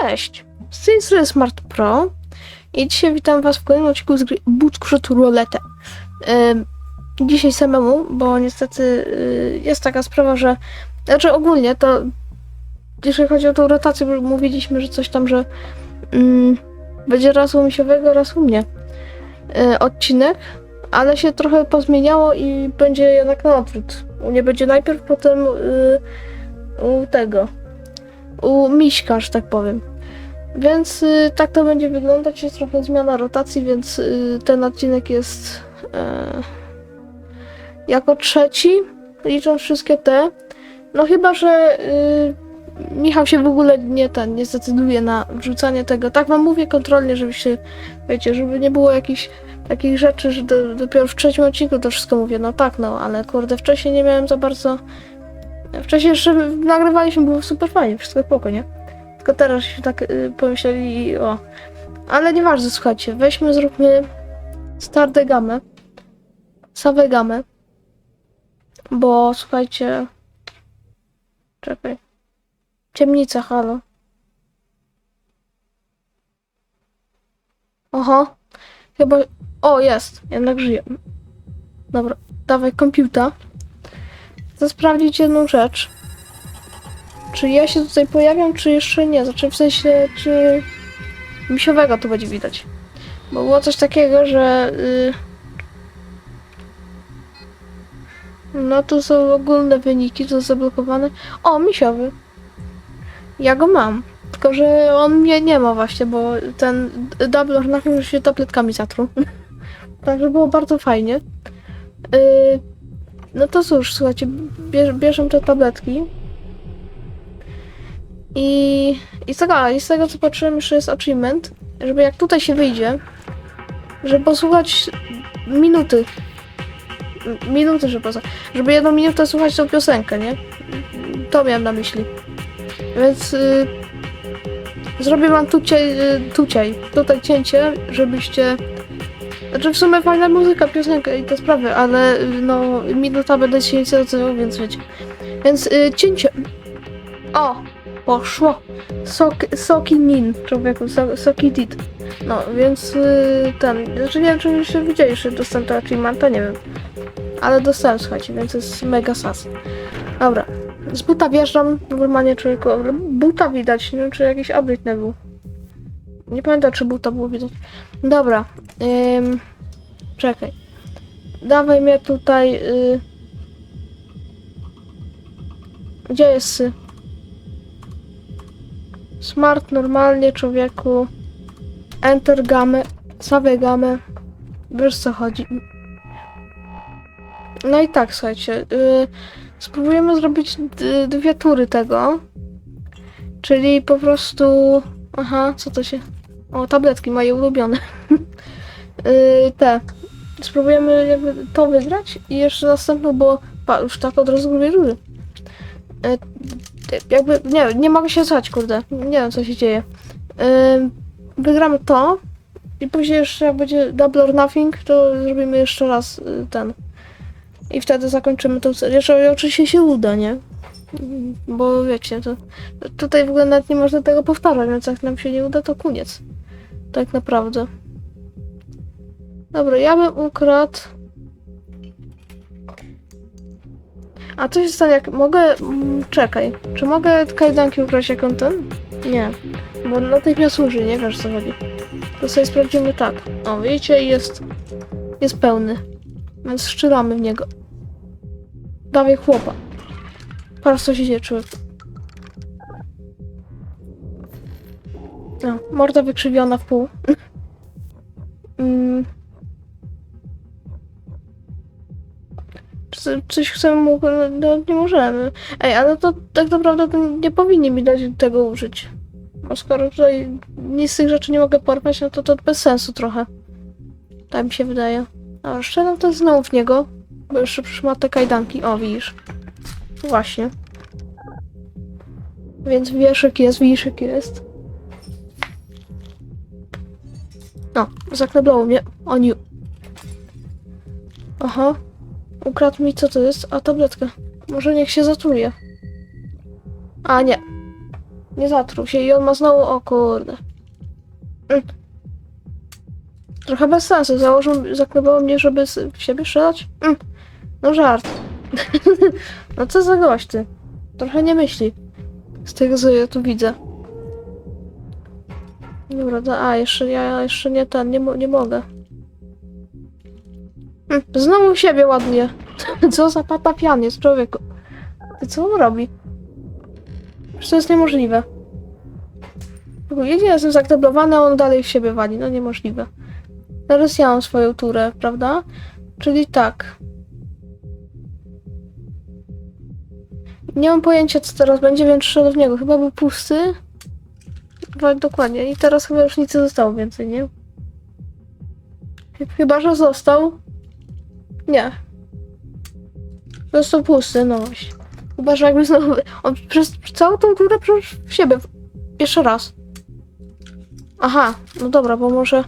Cześć! Z tej Smart Pro i dzisiaj witam was w kolejnym odcinku z gry Bootcrot Roulette. Ym, dzisiaj samemu, bo niestety y, jest taka sprawa, że znaczy ogólnie to jeżeli chodzi o tą rotację, bo mówiliśmy, że coś tam, że ym, będzie raz u Misiowego, raz u mnie y, odcinek, ale się trochę pozmieniało i będzie jednak na odwrót. U mnie będzie najpierw, potem y, u tego u Miśka, że tak powiem. Więc y, tak to będzie wyglądać. Jest trochę zmiana rotacji, więc y, ten odcinek jest e, jako trzeci, licząc wszystkie te. No chyba, że y, Michał się w ogóle nie ten, nie zdecyduje na wrzucanie tego. Tak wam mówię kontrolnie, żebyście, wiecie, żeby nie było jakichś takich rzeczy, że do, dopiero w trzecim odcinku to wszystko mówię. No tak, no, ale kurde, wcześniej nie miałem za bardzo Wcześniej jeszcze nagrywaliśmy, było super fajnie, wszystko spoko, nie? Tylko teraz się tak y, pomyśleli o. Ale nieważne, słuchajcie, weźmy, zróbmy Starde Gamę. Save Gamę. Bo słuchajcie. Czekaj. Ciemnica, halo. Oho. Chyba. O, jest. Jednak żyje. Dobra, dawaj komputer. Chcę sprawdzić jedną rzecz. Czy ja się tutaj pojawiam, czy jeszcze nie? Znaczy w sensie, czy misiowego tu będzie widać. Bo było coś takiego, że... y, No tu są ogólne wyniki, to zablokowane. O, misiowy. Ja go mam. Tylko, że on mnie nie ma właśnie, bo ten double na już się tabletkami zatruł. Także było bardzo fajnie. Y, no to cóż, słuchajcie, bierz, bierzemy te tabletki. I, i, z tego, I z tego co patrzyłem, jeszcze jest achievement, żeby jak tutaj się wyjdzie, żeby posłuchać minuty. Minuty, żeby. Żeby jedną minutę słuchać tą piosenkę, nie? To miałem na myśli. Więc y, zrobię wam tuciej, y, tuciej, tutaj cięcie, żebyście znaczy w sumie fajna muzyka, piosenka i te sprawy, ale y, no minuta będę się nie więc wiecie. Więc y, cięcie. O! Poszło. Sok, soki nin, człowieku, so, soki dit. No, więc y, ten, znaczy nie wiem, czy jeszcze widziałeś, że dostałem to achievementa, nie wiem. Ale dostałem, słuchajcie, więc jest mega sas. Dobra. Z buta wjeżdżam, normalnie człowieku, buta widać, nie wiem, czy jakiś update był. Nie pamiętam, czy buta było widać. Dobra. Ym, czekaj. Dawaj mnie tutaj. Y... Gdzie jest sy? Smart normalnie, człowieku. Enter gamę. Save gamę. Wiesz co chodzi. No i tak, słuchajcie. Y... Spróbujemy zrobić dwie tury tego. Czyli po prostu. Aha, co to się. O, tabletki moje ulubione. Yy, te. Spróbujemy jakby to wygrać i jeszcze następną, bo pa, już tak od razu robię rury. Yy, jakby, nie nie mogę się słuchać, kurde. Nie wiem, co się dzieje. Yy, wygramy to i później jeszcze jak będzie double or nothing, to zrobimy jeszcze raz yy, ten. I wtedy zakończymy tą serię, że oczywiście się uda, nie? Bo wiecie, to tutaj w ogóle nawet nie można tego powtarzać, więc jak nam się nie uda, to koniec. Tak naprawdę. Dobra, ja bym ukradł. A co się stanie, jak mogę. Mm, czekaj. Czy mogę kajdanki ukraść jak on ten? Nie. Bo natychmiast służy, nie wiesz co chodzi. To sobie sprawdzimy tak. O, widzicie, jest. Jest pełny. Więc strzelamy w niego. Dawaj chłopa. Patrz co się dzieje, człowiek. No, morda wykrzywiona w pół. mm. Czy coś chcemy. No, nie możemy. Ej, ale to tak naprawdę to nie powinni mi dać tego użyć. Bo skoro tutaj nic z tych rzeczy nie mogę porwać, no to to bez sensu trochę. Tak mi się wydaje. A szczelam to znowu w niego. Bo jeszcze ma te kajdanki. O, widzisz. Właśnie. Więc wieszek jest, wiszek jest. No, zakneblało mnie. O nie. Aha. Ukradł mi, co to jest? A, tabletka. Może niech się zatruje. A, nie. Nie zatruł się i on ma znowu... O kurde. Mm. Trochę bez sensu. Założył, zaklepało mnie, żeby w siebie strzelać? Mm. No żart. no co za gość ty? Trochę nie myśli. Z tego co ja tu widzę. Dobra, a jeszcze ja jeszcze nie ten, nie, nie mogę. Mm, Znowu siebie ładuje. Co za patapian jest człowieku. Ty co on robi? Przecież to jest niemożliwe. Jedzie, jestem zakneblowany, a on dalej w siebie wali. No niemożliwe. Teraz ja mam swoją turę, prawda? Czyli tak. Nie mam pojęcia, co teraz będzie, więc strzelę w niego. Chyba był pusty. Dokładnie. I teraz chyba już nic nie zostało więcej, nie? Chyba, że został. Nie. Został pusty, no właśnie. Chyba, że jakby znowu... On przez całą tą turę przecież w siebie... Jeszcze raz. Aha, no dobra, bo może...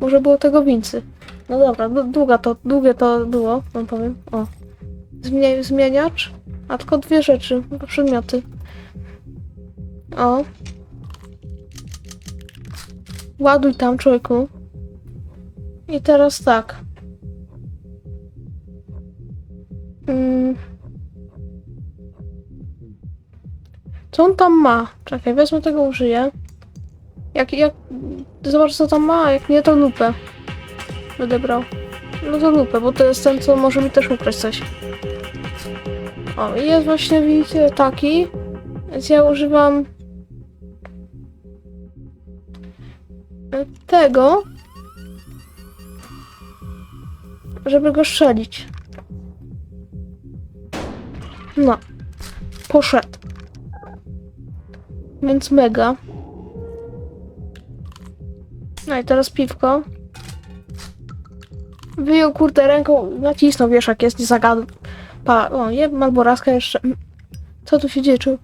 Może było tego wincy. No dobra, długa to, długie to było, wam powiem. O. Zmienia, zmieniacz. A tylko dwie rzeczy, przedmioty. O. Ładuj tam, człowieku. I teraz tak. Mm. Co on tam ma? Czekaj, wezmę tego, użyję. Jak, jak... Zobacz, co tam ma, jak nie, to lupę. Będę brał. No to lupę, bo to jest ten, co może mi też ukraść coś. O, i jest właśnie, widzicie, taki. Więc ja używam... Tego. Żeby go strzelić. No. Poszedł. Więc mega. No i teraz piwko. Wyjął kurde ręką, nacisnął wieszak, jest, nie zagadł. Pa, o, je malboraska jeszcze. Co tu się dzieje, czy...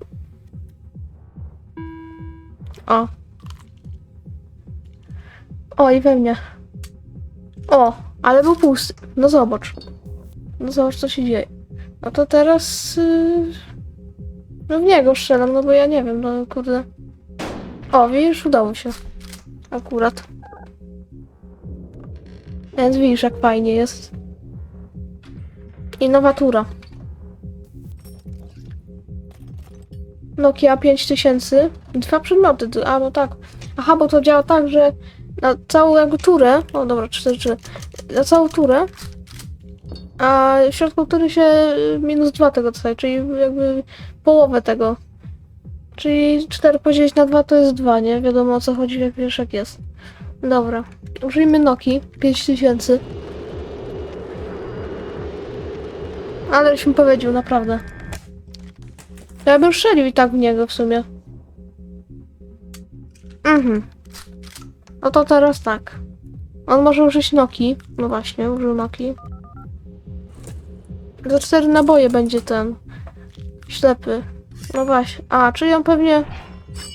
O. O, i we mnie. O, ale był pusty. No zobacz. No zobacz, co się dzieje. No to teraz... Yy... No w niego strzelam, no bo ja nie wiem, no kurde. O, widzisz, udało się. Akurat. Więc widzisz, jak fajnie jest. I nowatura. Nokia 5000. Dwa przedmioty. A, no tak. Aha, bo to działa tak, że na całą jakby turę. O, dobra, 4, 4. Na całą turę. A w środku tury się y, minus 2 tego dostaje, czyli jakby połowę tego. Czyli 4 podzielić na 2 to jest 2, nie? Wiadomo o co chodzi, jak wiesz jak jest. Dobra. Użyjmy Noki 5000. Aleś mi powiedział, naprawdę. Ja bym strzelił i tak w niego w sumie. Mhm. No to teraz tak. On może użyć Noki. No właśnie, użył Noki. Za cztery naboje będzie ten. Ślepy. No właśnie. A, czyli on pewnie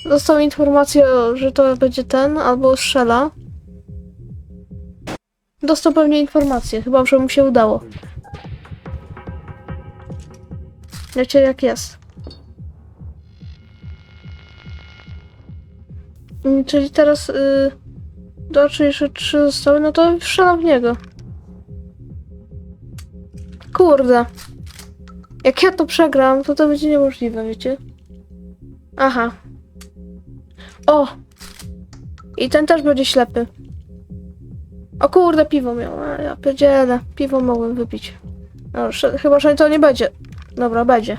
dostał informację, że to będzie ten, albo strzela. Dostał pewnie informację, chyba że mu się udało. Wiecie jak jest. Mm, Czyli teraz y, do jeszcze trzy zostały, no to strzelam w niego. Kurde. Jak ja to przegram, to to będzie niemożliwe, wiecie? Aha. O! I ten też będzie ślepy. O kurde, piwo miał. A, ja pierdzielę. Piwo mogłem wypić. No, chyba, że to nie będzie. Dobra, będzie.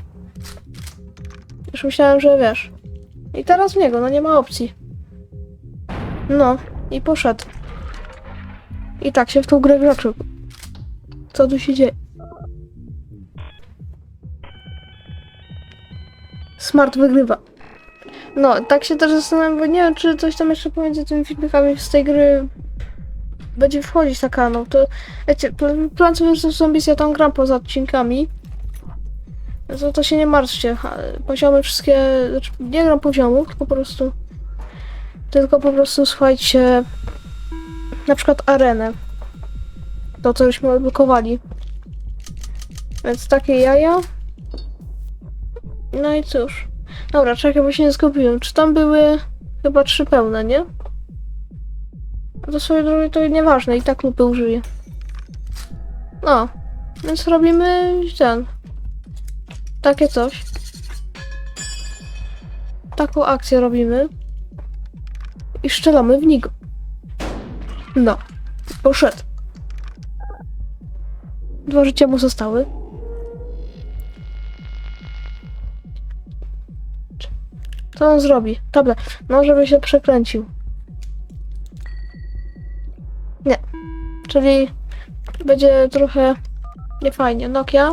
Już myślałem, że wiesz. I teraz w niego, no nie ma opcji. No, i poszedł. I tak się w tą grę wraczył. Co tu się dzieje? Smart wygrywa. No, tak się też zastanawiam, bo nie wiem, czy coś tam jeszcze pomiędzy tymi filmikami z tej gry będzie wchodzić na kanał. To, wiecie, Pl- Plants vs. Zombies ja tam gram poza odcinkami. To, to się nie martwcie. Poziomy wszystkie, znaczy nie gram poziomów, po prostu tylko po prostu słuchajcie na przykład arenę. To, co żeśmy odblokowali. Więc takie jaja. No i cóż. Dobra, czekaj, bo się nie zgubiłem. Czy tam były chyba trzy pełne, nie? To swoje drogi to nieważne, i tak lupy użyję. No, więc robimy ten. Takie coś. Taką akcję robimy. I strzelamy w niego. No. Poszedł. Dwa życia mu zostały. Co on zrobi? Dobra, no żeby się przekręcił. Nie. Czyli będzie trochę niefajnie. Nokia.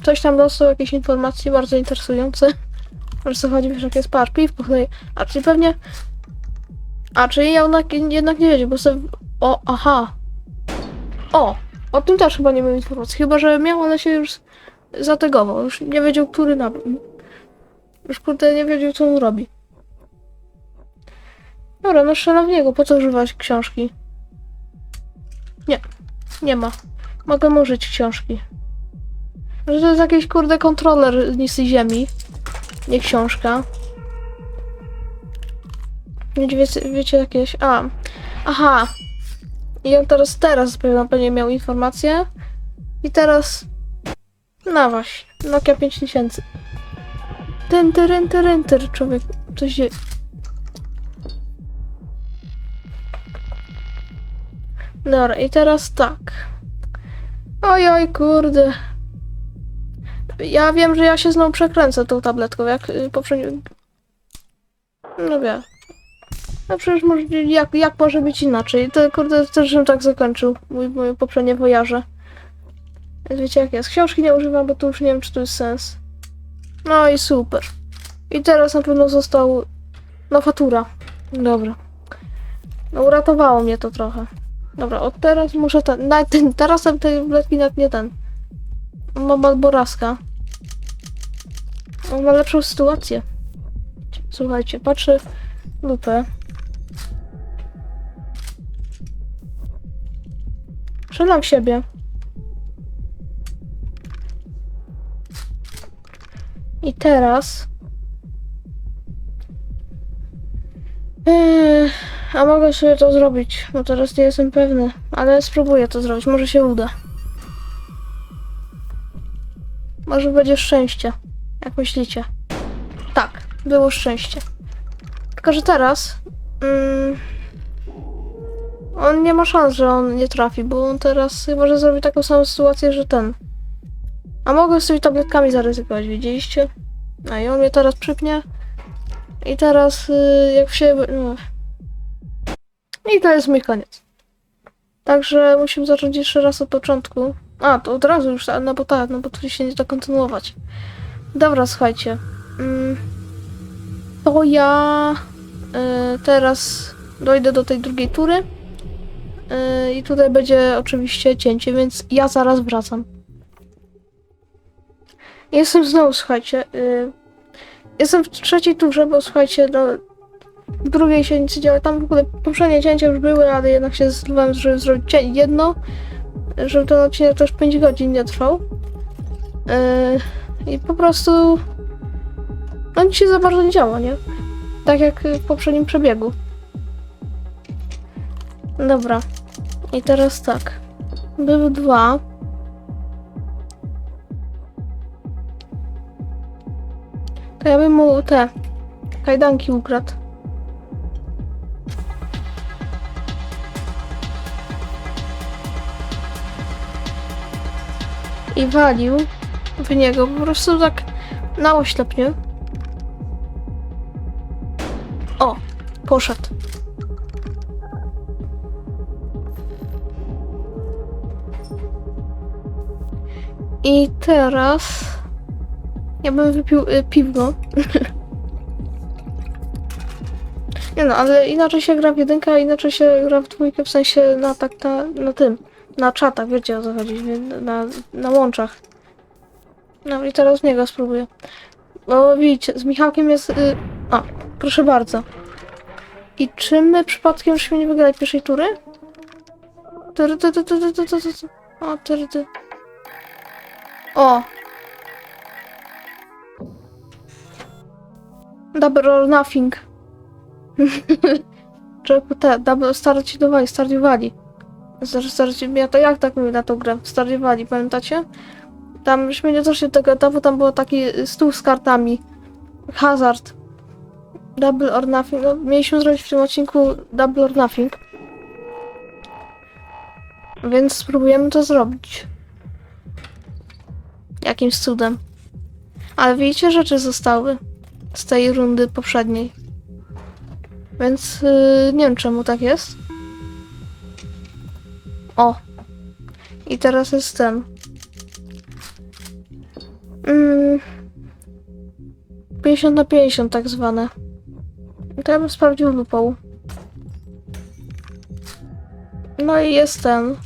Ktoś tam dostał jakieś informacje bardzo interesujące. Może co chodzi, wiesz, jak jest piwko chlej. A czyli pewnie... A, czyli ja jednak, jednak nie wiedział, bo sobie... O, aha. O! O tym też chyba nie miał informacji. Chyba, że miał, ale się już zategował. Już nie wiedział, który na... Już kurde nie wiedział, co on robi. Dobra, no strzelam w niego. Po co używać książki? Nie. Nie ma. Mogę użyć książki. Że to jest jakiś kurde kontroler nisy ziemi. Nie książka. Wiecie, wiecie jakieś... A. Aha. I on teraz, teraz pewnie miał informację. I teraz... No właśnie. Nokia 5000. Tynter, enter, enter, człowiek. Coś się... Dobra, i teraz tak. Oj, oj, kurde. Ja wiem, że ja się znowu przekręcę tą tabletką, jak y, poprzednio... No wiem. No przecież może, jak, jak może być inaczej? To kurde, też żebym tak zakończył mój, mój poprzednie wojaże. Wiecie jak jest. Książki nie używam, bo tu już nie wiem, czy to jest sens. No i super. I teraz na pewno został... No fatura. Dobra. No uratowało mnie to trochę. Dobra, od teraz muszę ten... Na, ten teraz tej tabletki nawet nie ten. Mam Malboraska. On ma lepszą sytuację. Słuchajcie, patrzę lupę. Strzelam siebie. I teraz... Eee, a mogę sobie to zrobić, bo teraz nie jestem pewny. Ale spróbuję to zrobić, może się uda. Może będzie szczęście. Jak myślicie? Tak, było szczęście. Tylko, że teraz... Mm, on nie ma szans, że on nie trafi, bo on teraz chyba, że zrobi taką samą sytuację, że ten. A mogę tymi tabletkami zaryzykować, widzieliście? A i on mnie teraz przypnie. I teraz y, jak się... No. I to jest mój koniec. Także musimy zacząć jeszcze raz od początku. A, to od razu już, no bo tak, no bo tu się nie da kontynuować. Dobra, słuchajcie. Mm, to ja y, teraz dojdę do tej drugiej tury. Y, I tutaj będzie oczywiście cięcie, więc ja zaraz wracam. Jestem znowu, słuchajcie. Y, jestem w trzeciej turze, bo słuchajcie, no, w drugiej się nic nie działo. Tam w ogóle poprzednie cięcia już były, ale jednak się zdecydowałem, żeby zrobić jedno, żeby ten odcinek też 5 godzin nie trwał. Yy, I po prostu no nic się za bardzo nie działo, nie? Tak jak w poprzednim przebiegu. Dobra. I teraz tak. Były dwa. To ja bym mu te kajdanki ukradł. I walił w niego po prostu tak na oślep, nie? O, poszedł. I teraz ja bym wypił y, piwko. Nie no, ale inaczej się gra w jedynkę, a inaczej się gra w dwójkę, w sensie na tak na, na tym, na czatach, wiecie o co chodzi, na, na łączach. No i teraz niego spróbuję. Bo widzicie, z Michałkiem jest... Y, a, proszę bardzo. I czy my przypadkiem już nie wygrali pierwszej tury? Tyry, ty, ty, ty, ty, ty, ty, ty. O, ty. O, Double or nothing. Czego te, double, starciowali. Znaczy, starci- ja to jak tak mówię na tą grę? Starciowali, pamiętacie? Tam myśmy nie doszli do tego etapu, tam był taki stół z kartami. Hazard. Double or nothing. No, mieliśmy zrobić w tym odcinku double or nothing. Więc spróbujemy to zrobić. Jakimś cudem. Ale widzicie, rzeczy zostały z tej rundy poprzedniej. Więc yy, nie wiem czemu tak jest. O. I teraz jest ten. Mm, 50 na 50 tak zwane. To ja bym sprawdził lupą. No i jest ten.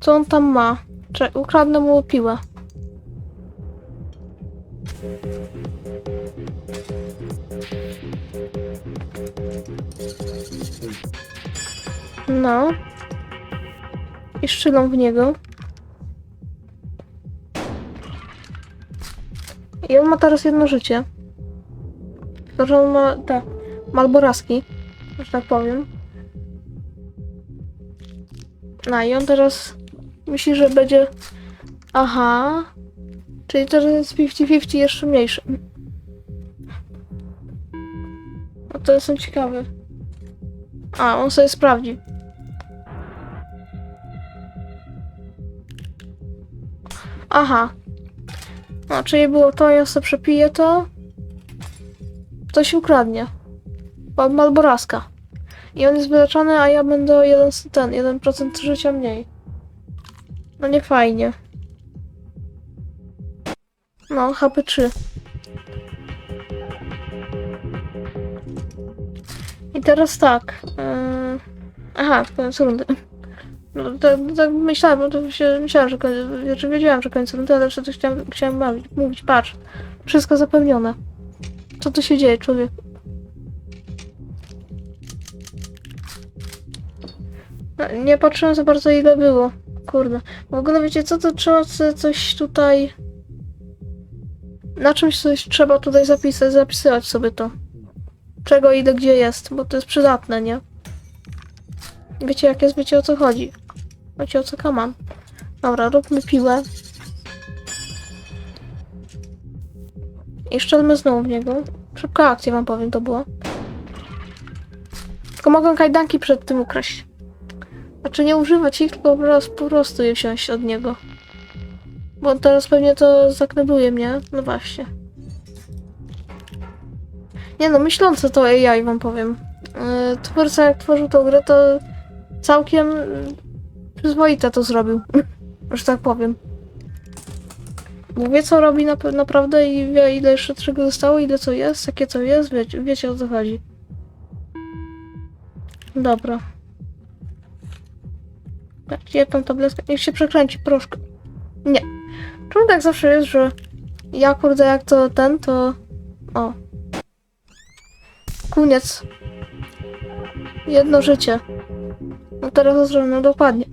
Co on tam ma? Cze ukradnę mu piłę. No. I szczylą w niego. I on ma teraz jedno życie. To, że on ma te malboraski, że tak powiem. No i on teraz myśli, że będzie... Aha. Czyli teraz jest 50-50 jeszcze mniejszy. No to jestem ciekawy. A, on sobie sprawdzi. Aha. No, czyli było to, ja sobie przepiję to. To się ukradnie. Mam Malboraska. I on jest wyleczony, a ja będę jeden, ten, 1% życia mniej. No nie fajnie. No, HP 3. I teraz tak. Yy... Aha, koniec rundy. No, tak, tak myślałem, bo to się, myślałem, że koniec, znaczy wiedziałem, że koniec rundy, ale jeszcze coś chciałem, chciałem bawić, mówić. Patrz, wszystko zapełnione. Co tu się dzieje, człowiek? No, Nie patrzyłem za bardzo ile było. Kurde. W ogóle wiecie co, to trzeba coś tutaj... Na czymś coś trzeba tutaj zapisać, zapisywać sobie to. Czego, ile, gdzie jest, bo to jest przydatne, nie? Wiecie jak jest, wiecie o co chodzi. Wiecie o co kaman. Dobra, róbmy piłę. I szczelmy znowu w niego. Szybka akcja wam powiem, to było. Tylko mogę kajdanki przed tym ukraść. Znaczy nie używać ich, tylko po prostu, je wziąć od niego. Bo on teraz pewnie to zaknebuje mnie. No właśnie. Nie no, myślące to AI wam powiem. Yy, twórca jak tworzył tą grę, to całkiem przyzwoite to zrobił. Że tak powiem. Bo wie co robi na, naprawdę i wie ile jeszcze czego zostało, ile co jest, jakie co jest, wiecie, wiecie o co chodzi. Dobra. Tam tabletka? Niech się przekręci, proszę. Nie. Czemu tak zawsze jest, że ja kurde jak to ten, to... O. Koniec. Jedno życie. No teraz to zrobię, no dokładnie.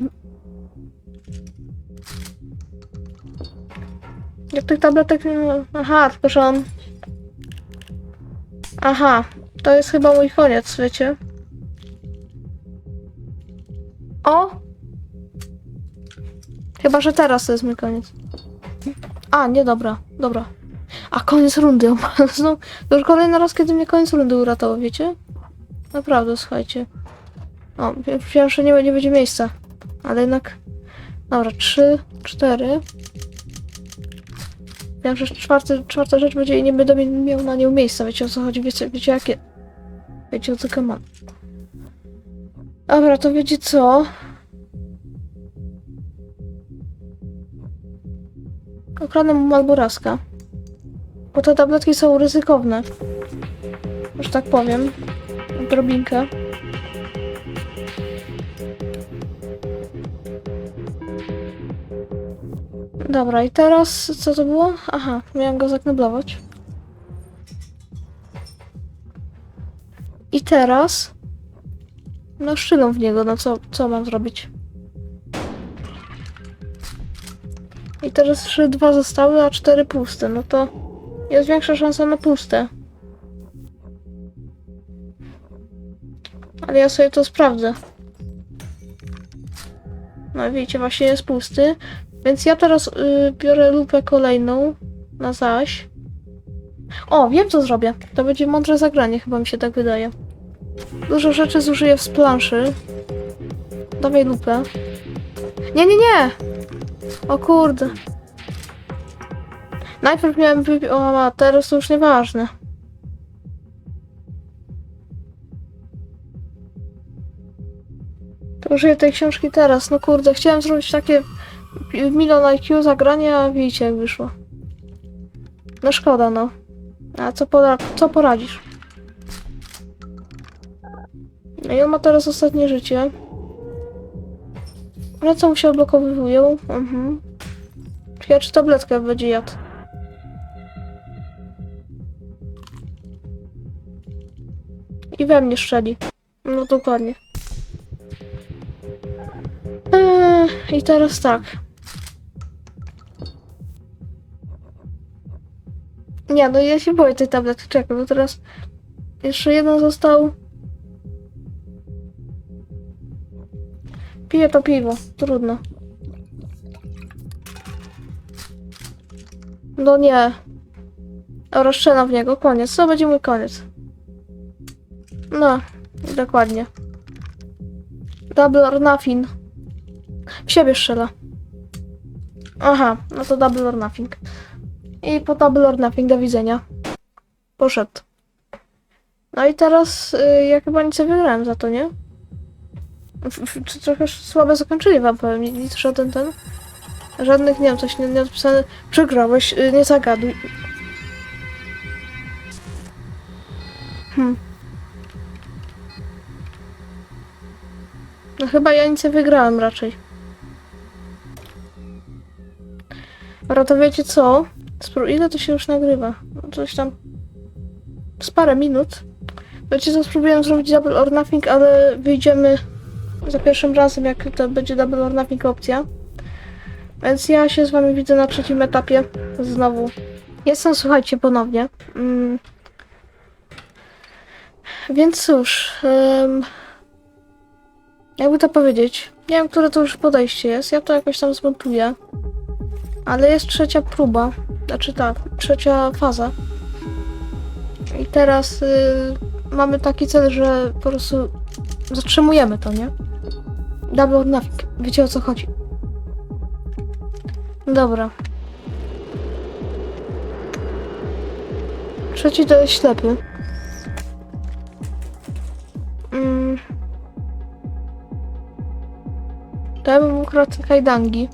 Jak tych tabletek ma... Aha, tylko że on... Aha, to jest chyba mój koniec, wiecie? O! Chyba, że teraz to jest mój koniec. A, nie, dobra, dobra. A, koniec rundy. No, to już kolejny raz, kiedy mnie koniec rundy uratował, wiecie? Naprawdę, słuchajcie. O, że nie, nie będzie miejsca. Ale jednak... Dobra, trzy, cztery. Wiem, że czwarty, czwarta rzecz będzie i nie będę miał na nią miejsca. Wiecie o co chodzi? Wiecie, wiecie jakie... Wiecie o co mam. Dobra, to wiecie co? Okradnę mu Malboraska. Bo te tabletki są ryzykowne. Że tak powiem. Drobinkę. Dobra, i teraz co to było? Aha, miałem go zakneblować. I teraz... No szczylą w niego, no co, co mam zrobić? I teraz jeszcze dwa zostały, a cztery puste, no to jest większa szansa na puste. Ale ja sobie to sprawdzę. No wiecie, właśnie jest pusty. Więc ja teraz y, biorę lupę kolejną na zaś. O, wiem co zrobię. To będzie mądre zagranie, chyba mi się tak wydaje. Dużo rzeczy zużyję z planszy. Dawaj lupę. Nie, nie, nie! O kurde. Najpierw miałem wybić... O, a teraz to już nieważne. Użyję tej książki teraz. No kurde, chciałem zrobić takie milion IQ zagranie, a widzicie jak wyszło. No szkoda, no. A co, pora co poradzisz? No i on ma teraz ostatnie życie. Ale co mu się odblokowywują? Mhm. Ciekawe, czy tabletkę będzie jadł. I we mnie strzeli. No dokładnie. Eee, I teraz tak. Nie, no ja się boję tej tabletki. Czekaj, bo teraz jeszcze jeden został. Piję to piwo. Trudno. No nie. Dobra, strzelam w niego. Koniec. To będzie mój koniec. No, dokładnie. Double or nothing. W siebie strzela. Aha, no to double or nothing. I po double or nothing, do widzenia. Poszedł. No i teraz y, ja chyba nic nie wygrałem za to, nie? Czy Trochę słabe zakończyli wam powiem, Ni- nic żaden ten. Żadnych, nie wiem, coś nie, nie odpisane. Przegrałeś, y, nie zagaduj. Hmm. No chyba ja nic nie wygrałem raczej. Dobra, to wiecie co? Spró- ile to się już nagrywa? No coś tam... Z parę minut. Wiecie co, spróbuję zrobić double or nothing, ale wyjdziemy za pierwszym razem, jak to będzie double or nothing opcja. Więc ja się z wami widzę na trzecim etapie. Znowu. Jestem, słuchajcie, ponownie. Mm. Więc cóż... em, jakby to powiedzieć? Nie wiem, które to już podejście jest. Ja to jakoś tam zmontuję. Ale jest trzecia próba. Znaczy tak, trzecia faza. I teraz y, mamy taki cel, że po prostu zatrzymujemy to, nie? Double or nothing. Wiecie o co chodzi. Dobra. Trzeci to jest ślepy. Mm. To ja bym ukradł kajdangi.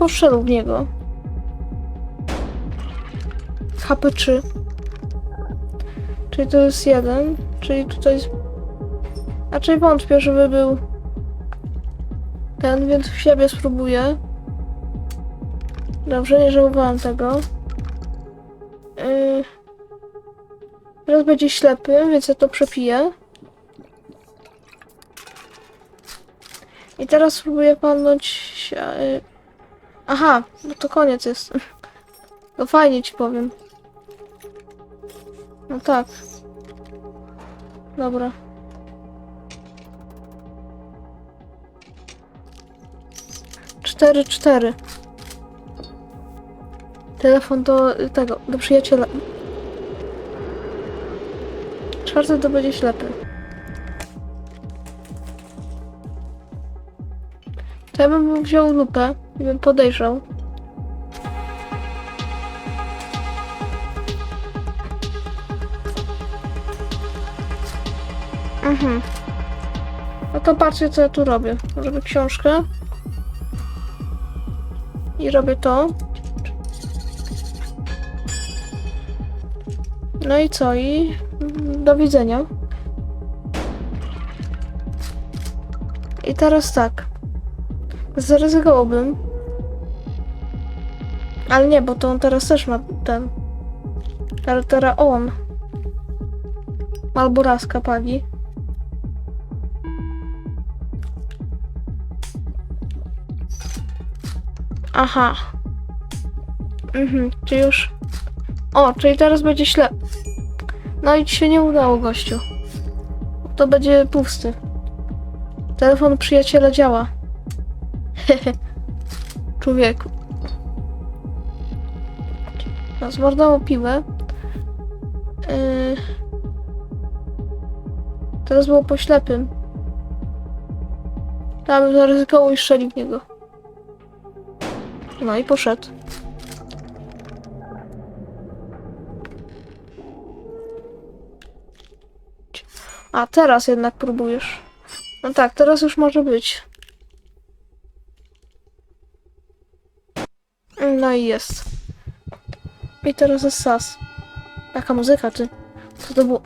Wiem, poszedł w niego. HP3. Czyli to jest jeden. Czyli tutaj jest... Raczej wątpię, żeby był ten, więc w siebie spróbuję. Dobrze, nie żałowałem tego. Yy... Teraz będzie ślepy, więc ja to przepiję. I teraz spróbuję palnąć... Aha, no to koniec jest. To fajnie ci powiem. No tak. Dobra. Cztery, cztery. Telefon do y, tego, do przyjaciela. Czwarty to będzie ślepy. To ja bym wziął lupę i bym podejrzał. Mhm. No to patrzcie co ja tu robię. Robię książkę. I robię to. No i co? I do widzenia. I teraz tak. Zaryzykowałbym. Ale nie, bo to on teraz też ma ten. Ale teraz on. Albo raz pali. Aha. Mhm, czyli już... O, czyli teraz będzie ślep. No i ci się nie udało, gościu. To będzie pusty. Telefon przyjaciela działa. Hehe. Człowieku. No, zmarnował piłę. Yy... Teraz było po ślepym. Tam zaryzykował i strzelił w niego. No i poszedł. A teraz jednak próbujesz. No tak, teraz już może być. No i jest. I teraz jest sas. Jaka muzyka, ty? Co to było?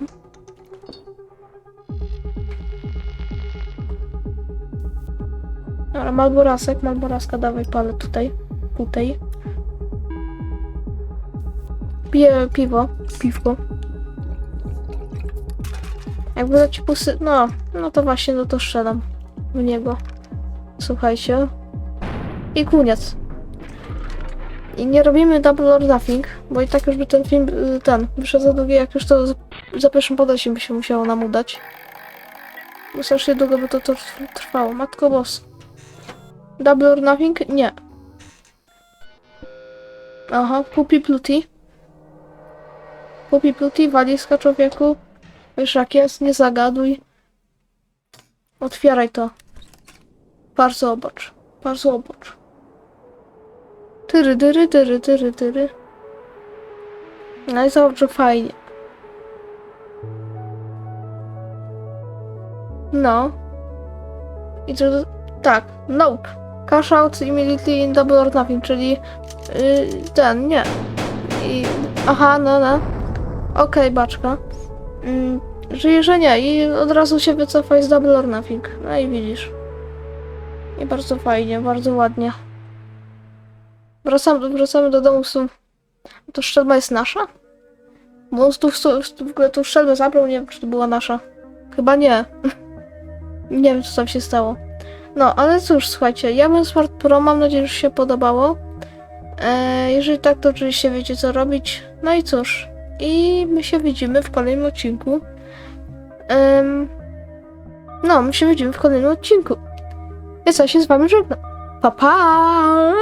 Ale Malborasek, Malboraska, dawaj palę tutaj. Tutaj. Piję piwo, piwko. Jakby dać pusy... No, no to właśnie, no to strzelam w niego. Słuchajcie. I koniec. I nie robimy double or nothing, bo i tak już by ten film, y, ten, wyszedł za długi, jak już to za pierwszym podejściem by się musiało nam udać. Bo strasznie długo by to, to trwało. Matko boss. Double or nothing? Nie. Aha, pupi pluti. Pupi pluti, walizka człowieku. Wiesz jak jest, nie zagaduj. Otwieraj to. Bardzo obocz. Bardzo obocz. Tyry, tyry, tyry, tyry, tyry. No i zobacz, że fajnie. No. I to... Tak, nope. Cash out immediately in double or nothing, czyli... Yy, ten, nie. I... Aha, no, no. Okej, baczka. Mm, żyje, że nie i od razu się wycofaj z double or nothing. No i widzisz. I bardzo fajnie, bardzo ładnie. Wracamy, wracamy do domu. To szczelba jest nasza? Bo on tu, w ogóle tą szczelbę zabrał, nie wiem czy to była nasza. Chyba nie. nie wiem co tam się stało. No, ale cóż, słuchajcie, ja mam Smart Pro, mam nadzieję, że się podobało. E, jeżeli tak, to oczywiście wiecie co robić. No i cóż, i my się widzimy w kolejnym odcinku. Em, no, my się widzimy w kolejnym odcinku. Ja się z wami żegnam. Pa, pa!